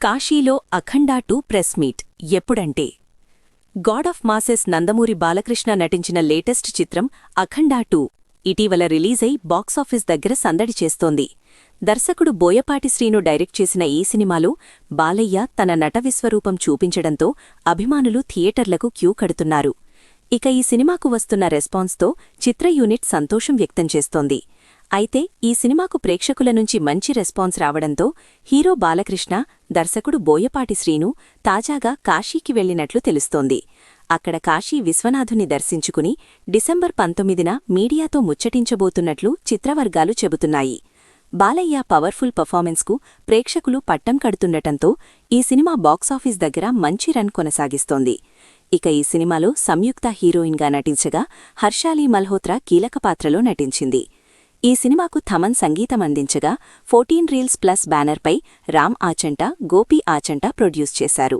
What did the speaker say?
కాశీలో Akhanda two press meet. ఎప్పుడంటే? God of masses Nandamuri Balakrishna నటించిన లేటెస్ట్ చిత్రం అఖండా టూ. ఇటీవల రిలీజై బాక్సాఫీస్ దగ్గర సందడి చేస్తోంది. దర్శకుడు బోయపాటి శ్రీను డైరెక్ట్ చేసిన ఈ సినిమాలో బాలయ్య తన నట విశ్వరూపం చూపించడంతో అభిమానులు థియేటర్లకు క్యూ కడుతున్నారు. ఇక ఈ సినిమాకు వస్తున్న రెస్పాన్స్తో చిత్ర యూనిట్ సంతోషం వ్యక్తం చేస్తోంది. అయితే ఈ సినిమాకు ప్రేక్షకుల నుంచి మంచి రెస్పాన్స్ రావడంతో హీరో బాలకృష్ణ దర్శకుడు బోయపాటి శ్రీను తాజాగా కాశీకి వెళ్ళినట్లు తెలుస్తోంది. అక్కడ కాశీ విశ్వనాథుని దర్శించుకుని డిసెంబర్ పంతొమ్మిదిన మీడియాతో ముచ్చటించబోతున్నట్లు చిత్రవర్గాలు చెబుతున్నాయి. బాలయ్య పవర్ఫుల్ పర్ఫార్మెన్స్కు ప్రేక్షకులు పట్టం కడుతుండటంతో ఈ సినిమా బాక్సాఫీస్ దగ్గర మంచి రన్ కొనసాగిస్తోంది. ఇక ఈ సినిమాలో సంయుక్త హీరోయిన్గా నటించగా హర్షాలీ మల్హోత్రా కీలక పాత్రలో నటించింది. ఈ సినిమాకు థమన్ సంగీతం అందించగా ఫోర్టీన్ రీల్స్ ప్లస్ బ్యానర్పై రామ్ ఆచంట గోపి ఆచంట ప్రొడ్యూస్ చేశారు.